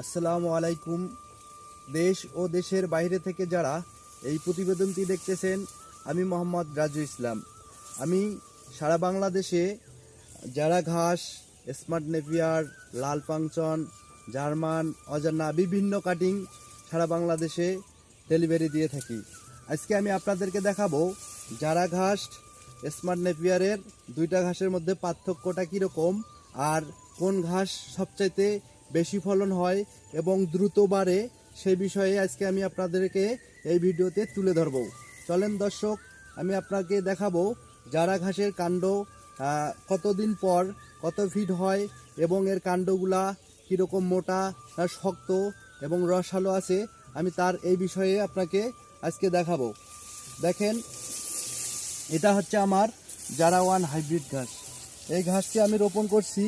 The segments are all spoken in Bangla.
আসসালামু আলাইকুম। দেশ ও দেশের বাইরে থেকে যারা এই প্রতিবেদনটি দেখতেছেন, আমি মোহাম্মদ রাজু ইসলাম। আমি সারা বাংলাদেশে যারা ঘাস, স্মার্ট নেপিয়ার লাল পাংচন, জার্মান, অজানা বিভিন্ন কাটিং সারা বাংলাদেশে ডেলিভারি দিয়ে থাকি। আজকে আমি আপনাদেরকে দেখাবো যারা ঘাস, স্মার্ট নেপিয়ারের দুইটা ঘাসের মধ্যে পার্থক্যটা কীরকম আর কোন ঘাস সবচাইতে বেশি ফলন হয় এবং দ্রুত বাড়ে, সেই বিষয়ে আজকে আমি আপনাদেরকে এই ভিডিওতে তুলে ধরব। চলেন দর্শক, আমি আপনাকে দেখাবো যারা ঘাসের কাণ্ড কতদিন পর কত ফিট হয় এবং এর কাণ্ডগুলা কীরকম মোটা শক্ত এবং রসালো আছে, আমি তার এই বিষয়ে আপনাকে আজকে দেখাবো। দেখেন, এটা হচ্ছে আমার যারা ওয়ান হাইব্রিড ঘাস। এই ঘাসটি আমি রোপণ করছি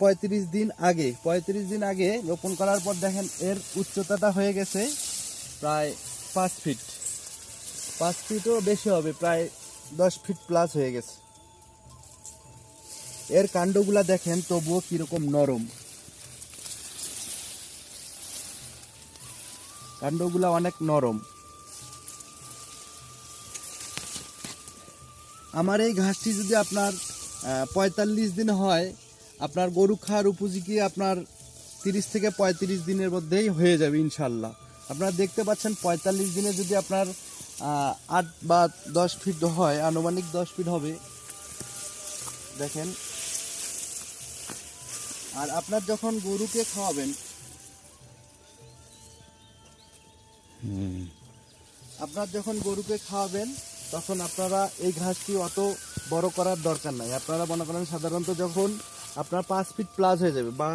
পঁয়ত্রিশ দিন আগে, পঁয়ত্রিশ দিন আগে রোপণ করার পর দেখেন এর উচ্চতাটা হয়ে গেছে প্রায় পাঁচ ফিট। পাঁচ ফিটও বেশি হবে, প্রায় দশ ফিট প্লাস হয়ে গেছে। এর কাণ্ডগুলা দেখেন, তবুও কীরকম নরম। কাণ্ডগুলা অনেক নরম। আমার এই ঘাসটি যদি আপনার পঁয়তাল্লিশ দিন হয় আপনার গরু খাওয়ার উপযোগী আপনার তিরিশ থেকে পঁয়ত্রিশ দিনের মধ্যেই হয়ে যাবে ইনশাল্লাহ। আপনারা দেখতে পাচ্ছেন পঁয়তাল্লিশ দিনে যদি আপনার আট বা দশ ফিট হয় আনুমানিক দশ ফিট হবে। দেখেন। আর আপনার যখন গরুকে খাওয়াবেন আপনার যখন গরুকে খাওয়াবেন তখন আপনারা এই ঘাসটি অত বড় করার দরকার নাই। আপনারা মনে করেন সাধারণত যখন আপনার পাঁচ ফিট প্লাস হয়ে যাবে, বা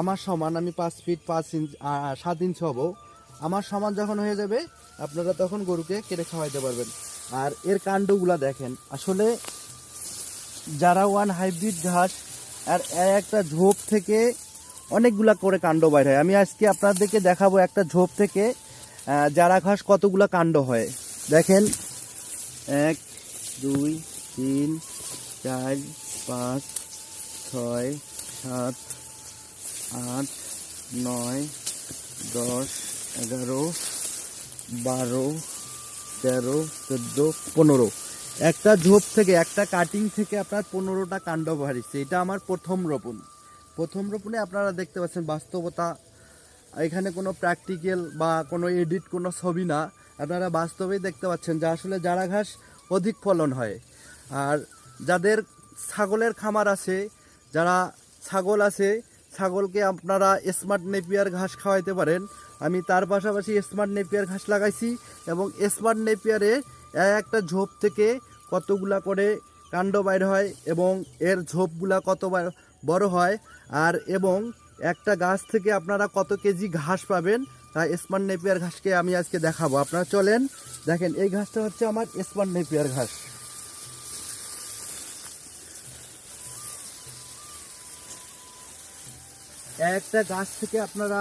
আমার সমান আমি পাঁচ ফিট পাঁচ ইঞ্চ সাত ইঞ্চ হব। আমার সমান যখন হয়ে যাবে, আপনারা তখন গরুকে কেটে খাওয়াইতে পারবেন। আর এর কাণ্ডগুলা দেখেন, আসলে যারা ওয়ান হাইব্রিড ঘাস, আর একটা ঝোপ থেকে অনেকগুলা করে কাণ্ড বাইর হয়। আমি আজকে আপনাদেরকে দেখাবো একটা ঝোপ থেকে যারা ঘাস কতগুলা কাণ্ড হয়। দেখেন, এক, দুই, তিন, চার, পাঁচ ছয়, সাত, আট, নয়, দশ, এগারো, বারো, তেরো, চোদ্দ, পনেরো। একটা ঝোপ থেকে, একটা কাটিং থেকে আপনার পনেরোটা কাণ্ড বাড়িছে এটা আমার প্রথম রোপণ। প্রথম রোপণে আপনারা দেখতে পাচ্ছেন বাস্তবতা। এখানে কোনো প্র্যাকটিক্যাল বা কোনো এডিট কোনো ছবি না। আপনারা বাস্তবেই দেখতে পাচ্ছেন যে আসলে যারা ঘাস অধিক ফলন হয়। আর যাদের ছাগলের খামার আছে যারা ছাগল আছে, ছাগলকে আপনারা স্মার্ট নেপিয়ার ঘাস খাওয়াইতে পারেন। আমি তার পাশাপাশি স্মার্ট নেপিয়ার ঘাস লাগাইছি এবং স্মার্ট নেপিয়ারে একটা ঝোপ থেকে কতগুলা করে কাণ্ড বাইর হয় এবং এর ঝোপগুলা কত বড় হয় আর এবং একটা গাছ থেকে আপনারা কত কেজি ঘাস পাবেন, তা স্মার্ট নেপিয়ার ঘাসকে আমি আজকে দেখাবো। আপনারা চলেন, দেখেন, এই ঘাসটা হচ্ছে আমার স্মার্ট নেপিয়ার ঘাস। একটা গাছ থেকে আপনারা,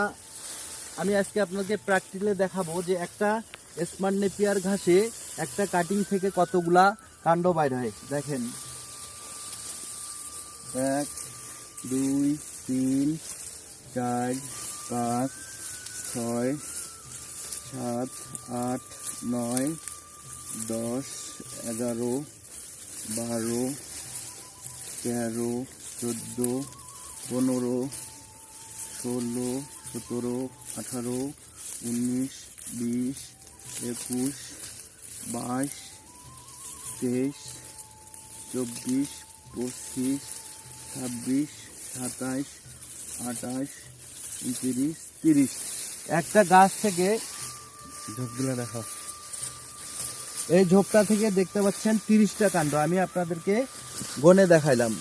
আমি আজকে আপনাকে প্র্যাকটিক্যালে দেখাবো যে একটা স্মার্ট নেপিয়ার ঘাসে একটা কাটিং থেকে কতগুলা কাণ্ড বাইর হয়। দেখেন। এক, দুই, তিন, চার, পাঁচ, ছয়, সাত, আট, নয়, দশ, এগারো, বারো, তেরো, চোদ্দ, পনেরো ষোলো, সতেরো, আঠারো, উনিশ, বিশ, একুশ, বাইশ, তেইশ, চব্বিশ, পঁচিশ, ছাব্বিশ, সাতাইশ, আঠাশ, উনত্রিশ, তিরিশ। একটা গাছ থেকে ঝোপগুলো দেখো এই ঝোপটা থেকে দেখতে পাচ্ছেন তিরিশটা কাণ্ড। আমি আপনাদেরকে গনে দেখাইলাম।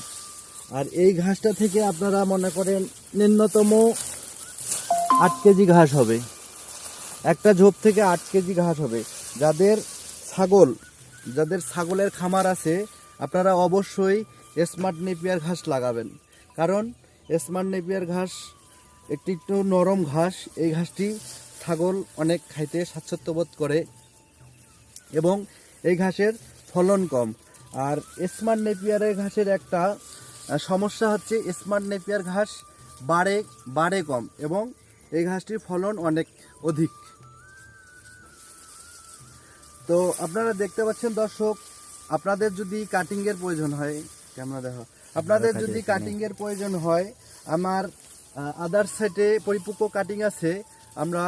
আর এই ঘাসটা থেকে আপনারা মনে করেন ন্যূনতম আট কেজি ঘাস হবে। একটা ঝোপ থেকে আট কেজি ঘাস হবে। যাদের ছাগল, যাদের ছাগলের খামার আছে, আপনারা অবশ্যই স্মার্ট নেপিয়ার ঘাস লাগাবেন। কারণ স্মার্ট নেপিয়ার ঘাস একটি একটু নরম ঘাস। এই ঘাসটি ছাগল অনেক খাইতে স্বাচ্ছন্দ্য বোধ করে এবং এই ঘাসের ফলন কম। আর স্মার্ট নেপিয়ারের ঘাসের একটা সমস্যা হচ্ছে স্মার্ট নেপিয়ার ঘাস বাড়ে বাড়ে কম এবং এই ঘাসটির ফলন অনেক অধিক। তো আপনারা দেখতে পাচ্ছেন দর্শক আপনাদের যদি কাটিংয়ের প্রয়োজন হয় ক্যামেরা দেখো আপনাদের যদি কাটিংয়ের প্রয়োজন হয় আমার আদার সাইটে পরিপক্ক কাটিং আছে আমরা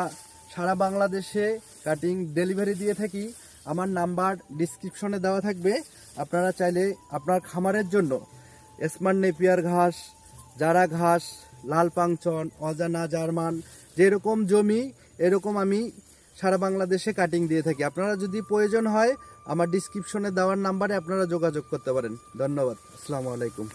সারা বাংলাদেশে কাটিং ডেলিভারি দিয়ে থাকি। আমার নাম্বার ডিসক্রিপশনে দেওয়া থাকবে। আপনারা চাইলে আপনার খামারের জন্য স্মার্ট নেপিয়ার ঘাস, জারা ঘাস, লাল পাংচন, অজানা জার্মান, যেরকম জমি, এরকম আমি সারা বাংলাদেশে কাটিং দিয়ে থাকি। আপনারা যদি প্রয়োজন হয়, আমার ডিসক্রিপশনে দেওয়ার নাম্বারে আপনারা যোগাযোগ করতে পারেন। ধন্যবাদ। আসসালামু আলাইকুম।